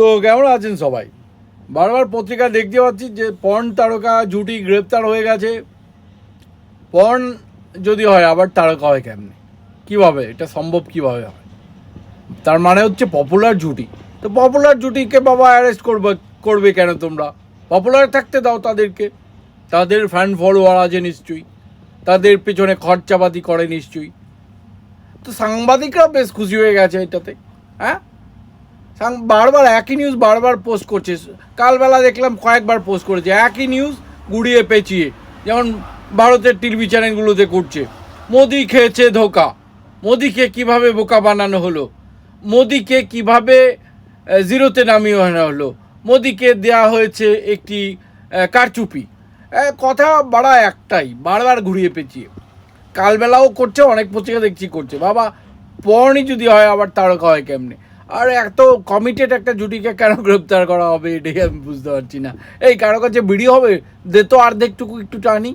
তো কেমন আছেন সবাই? বারবার পত্রিকা দেখতে পাচ্ছি যে পর্ন তারকা জুটি গ্রেপ্তার হয়ে গেছে। পর্ন যদি হয়, আবার তারকা হয় কেমনে? কীভাবে? এটা সম্ভব কীভাবে হয়? তার মানে হচ্ছে পপুলার জুটি। তো পপুলার জুটিকে বাবা অ্যারেস্ট করবে করবে কেন তোমরা? পপুলার থাকতে দাও তাদেরকে। তাদের ফ্যান ফলোয়ার আছে নিশ্চয়ই। তাদের পেছনে খরচাপাতি করে নিশ্চয়ই। তো সাংবাদিকরা বেশ খুশি হয়ে গেছে এটাতে হ্যাঁ? বারবার একই নিউজ বারবার পোস্ট করছে। কালবেলা দেখলাম কয়েকবার পোস্ট করেছে। একই নিউজ গুড়িয়ে পেঁচিয়ে, যেমন ভারতের টিভি চ্যানেলগুলোতে করছে। মোদি খেয়েছে ধোকা। মোদিকে কীভাবে বোকা বানানো হলো? মোদিকে কীভাবে জিরোতে নামিয়ে আনা হলো? মোদিকে দেয়া হয়েছে একটি কারচুপি। কথা বাড়া একটাই, বারবার ঘুরিয়ে পেঁচিয়ে। কালবেলাও করছে, অনেক পত্রিকা দেখছি করছে। বাবা পর্নই যদি হয় আবার তারকা হয় কেমনে? আর এত কমিটেড একটা জুটিকে কেন গ্রেপ্তার করা হবে এটাই আমি বুঝতে পারছি না। এই কারও কাছে বিড়ি হবে, দে তো অর্ধেকটুকু একটু টানি।